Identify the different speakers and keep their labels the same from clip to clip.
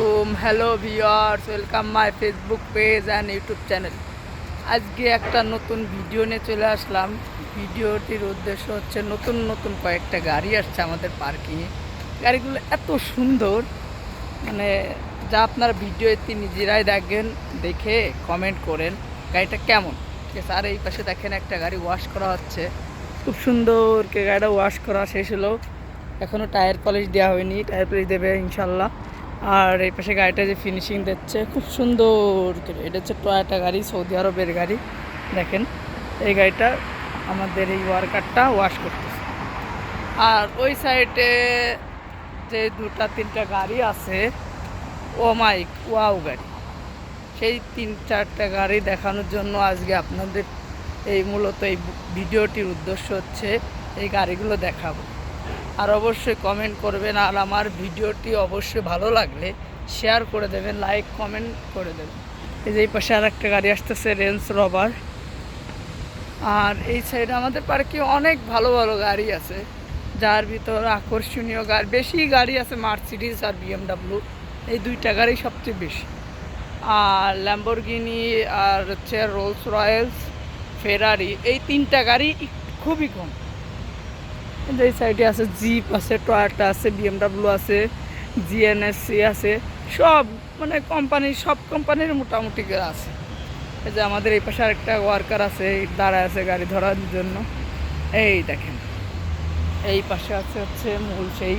Speaker 1: আলাইকুম। Hello viewers welcome my Facebook page and YouTube channel আজকে একটা নতুন ভিডিও নিয়ে চলে আসলাম। ভিডিওটির উদ্দেশ্য হচ্ছে নতুন নতুন কয়েকটা গাড়ি আসছে আমাদের পার্কিংয়ে গাড়িগুলো এত সুন্দর। মানে যা আপনার ভিডিওতে নিজেরাই দেখবেন দেখে কমেন্ট করেন, গাড়িটা কেমন? ঠিক আছে, আর এই পাশে দেখেন একটা গাড়ি ওয়াশ করা হচ্ছে। খুব সুন্দর কে গাড়িটা ওয়াশ করা শেষ হলো। এখনও টায়ার পলিশ দেওয়া হয়নি টায়ার পলিশ দেবে ইনশাল্লাহ। আর এই পাশে গাড়িটা যে ফিনিশিং দিচ্ছে, খুব সুন্দর এটা হচ্ছে টয়োটা গাড়ি সৌদি আরবের গাড়ি। দেখেন, এই গাড়িটা আমাদের এই ওয়ার্কারটা ওয়াশ করতেছে। আর ওই সাইডে যে দুটা, তিনটা গাড়ি আছে, ও মাইক ওয়াও গাড়ি। সেই তিন, চারটা গাড়ি দেখানোর জন্য আজকে আপনাদের এই মূলত এই ভিডিওটির উদ্দেশ্য হচ্ছে এই গাড়িগুলো দেখাবো। আর অবশ্যই কমেন্ট করবেন আর আমার ভিডিওটি অবশ্যই ভালো লাগলে শেয়ার করে দেবেন লাইক কমেন্ট করে দেবেন। এই যে এই পাশে আর একটা গাড়ি আসতেছে রেঞ্জ রবার আর এই সাইডে আমাদের পার্কে অনেক ভালো ভালো গাড়ি আছে। যার ভিতর আকর্ষণীয় গাড়ি বেশি গাড়ি আছে মার্সিডিস আর বিএমডাব্লিউ এই দুইটা গাড়ি সবচেয়ে বেশি। আর ল্যাম্বরগিনি আর হচ্ছে রোলস রয়েলস ফেরারি এই তিনটা গাড়ি খুবই কম। কিন্তু এই সাইডে আছে জিপ আছে টয়োটা আছে বিএমডাব্লিউ আছে জিএনএসসি আছে সব মানে কোম্পানির সব কোম্পানির মোটামুটি আছে। এই যে আমাদের এই পাশে আরেকটা ওয়ার্কার আছে দাঁড়ায় আছে গাড়ি ধরার জন্য। এই দেখেন, এই পাশে আছে হচ্ছে মূল সেই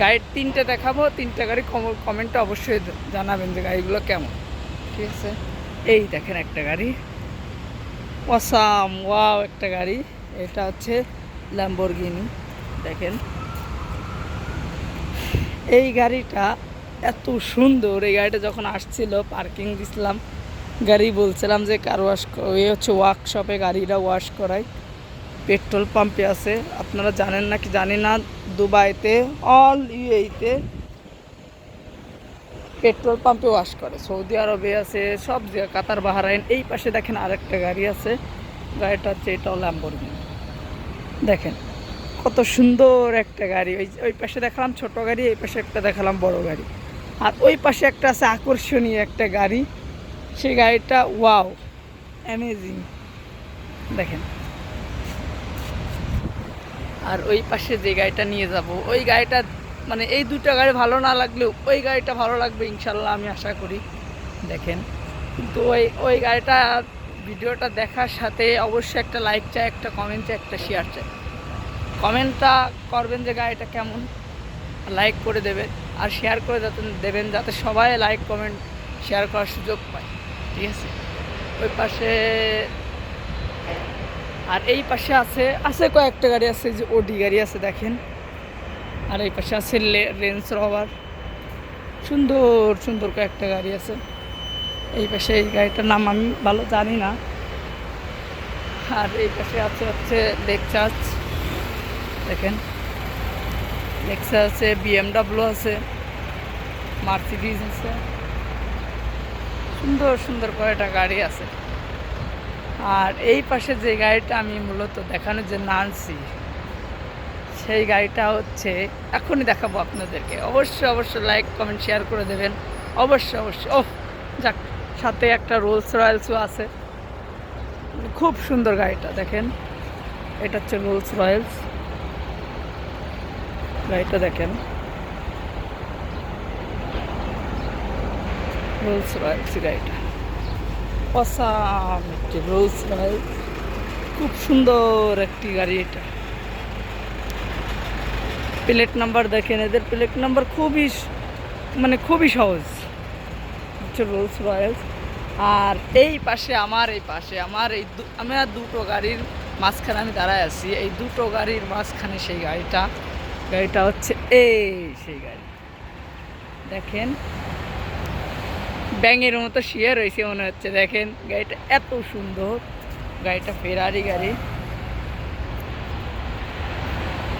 Speaker 1: গাড়ির তিনটে দেখাবো, তিনটে গাড়ি কমেন্টে অবশ্যই জানাবেন যে গাড়িগুলো কেমন। ঠিক আছে? এই দেখেন একটা গাড়ি। অসাম ওয়াও একটা গাড়ি। এটা হচ্ছে ল্যাম্বরগিনি দেখেন। এই গাড়িটা এত সুন্দর, এই গাড়িটা যখন আসছিল পার্কিং দিছিলাম, গাড়ি বলছিলাম যে কার ওয়াশ ওই হচ্ছে ওয়ার্কশপে গাড়িটা ওয়াশ করাই। পেট্রোল পাম্পে আছে, আপনারা জানেন না কি জানি না, দুবাইতে অল ইউএইতে পেট্রোল পাম্পে ওয়াশ করে। সৌদি আরবে আছে, সব জায়গায়, কাতার, বাহারাইন, এই পাশে দেখেন আরেকটা গাড়ি আছে। গাড়িটা হচ্ছে এটাও ল্যাম্বরগিনি দেখেন, কত সুন্দর একটা গাড়ি। ওই ওই পাশে দেখালাম ছোট গাড়ি, এই পাশে একটা দেখালাম বড় গাড়ি। আর ওই পাশে একটা আছে আকর্ষণীয় একটা গাড়ি। সেই গাড়িটা, ওয়াও, অ্যামেজিং। দেখেন। আর ওই পাশে যে গাড়িটা নিয়ে যাব, ওই গাড়িটা মানে এই দুটো গাড়ি ভালো না লাগলেও ওই গাড়িটা ভালো লাগবে ইনশাল্লাহ, আমি আশা করি। দেখেন, কিন্তু ওই ওই গাড়িটা ভিডিওটা দেখার সাথে অবশ্যই একটা লাইক চাই, একটা কমেন্ট চাই, একটা শেয়ার চাই। কমেন্টটা করবেন যে গাড়িটা কেমন লাইক করে দেবেন। আর শেয়ার করে যাতে দেবেন, যাতে সবাই লাইক কমেন্ট শেয়ার করার সুযোগ পায়। ঠিক আছে? ওই পাশে আর এই পাশে আছে আছে কয়েকটা গাড়ি আছে যে ওডি গাড়ি আছে, দেখেন। আর এই পাশে আছে রেঞ্জ রবার সুন্দর সুন্দর কয়েকটা গাড়ি আছে। এই পাশে এই গাড়িটার নাম আমি ভালো জানি না। আর এই পাশে আছে হচ্ছে লেকচার্জ দেখেন। লেক্সা আছে বিএমডাব্লিউ আছে মার্সিডিজ আছে। সুন্দর সুন্দর কয়েকটা গাড়ি আছে। আর এই পাশে যে গাড়িটা আমি মূলত দেখানোর জন্য আনছি, সেই গাড়িটা হচ্ছে, এখনই দেখাবো আপনাদেরকে। অবশ্যই অবশ্যই লাইক কমেন্ট শেয়ার করে দেবেন। অবশ্যই অবশ্যই। ওহ, যাক। সাথে একটা রোলস রয়্যালসও আছে। খুব সুন্দর গাড়িটা, দেখেন। এটা হচ্ছে রোলস রয়্যালস গাড়িটা দেখেন। রোলস রয়্যালস গাড়িটা। অসাম একটি রোলস রয়্যালস খুব সুন্দর একটি গাড়ি এটা। প্লেট নাম্বার দেখেন, এদের প্লেট নাম্বার খুবই মানে খুবই সহজ। হচ্ছে রোলস রয়্যালস আর এই পাশে, আমার এই পাশে, আমার এই দু- আমি আর দুটো গাড়ির মাঝখানে আমি দাঁড়ায় আছি। এই দুটো গাড়ির মাঝখানে সেই গাড়িটা গাড়িটা হচ্ছে এই সেই গাড়ি। দেখেন, ব্যাঙের মতো শুয়ে রয়েছে মনে হচ্ছে। দেখেন, গাড়িটা এত সুন্দর। গাড়িটা ফেরারি গাড়ি।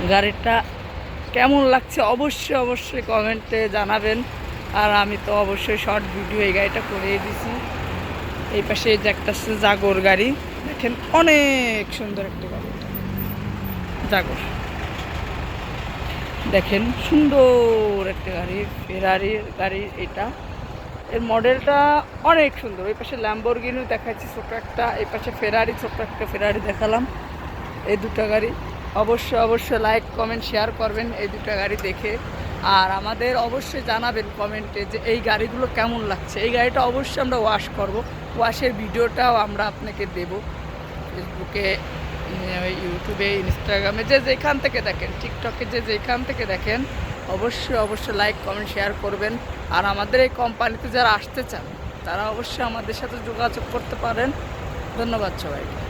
Speaker 1: গাড়িটা কেমন লাগছে অবশ্যই অবশ্যই কমেন্টে জানাবেন। আর আমি তো অবশ্যই শর্ট ভিডিও এই গাড়িটা করিয়ে দিছি। এই পাশে এই যে একটা জাগর গাড়ি, দেখেন অনেক সুন্দর একটা গাড়ি। জাগর। দেখেন সুন্দর একটা গাড়ি ফেরারির গাড়ি এটা। এর মডেলটা অনেক সুন্দর। ওই পাশে ল্যাম্বরগিনিও দেখাচ্ছি ছোটো একটা। এই পাশে ফেরারি ছোট্ট একটা ফেরারি দেখালাম। এই দুটো গাড়ি। অবশ্যই অবশ্যই লাইক কমেন্ট শেয়ার করবেন এই দুটো গাড়ি দেখে। আর আমাদের অবশ্যই জানাবেন কমেন্টে যে এই গাড়িগুলো কেমন লাগছে। এই গাড়িটা অবশ্যই আমরা ওয়াশ করব। ওয়াশের ভিডিওটাও আমরা আপনাকে দেব ফেসবুকে ইউটিউবে ইনস্টাগ্রামে যে যেখান থেকে দেখেন টিকটকে যে যেখান থেকে দেখেন, অবশ্যই অবশ্যই লাইক কমেন্ট শেয়ার করবেন। আর আমাদের এই কোম্পানিতে যারা আসতে চান, তারা অবশ্যই আমাদের সাথে যোগাযোগ করতে পারেন। ধন্যবাদ সবাইকে।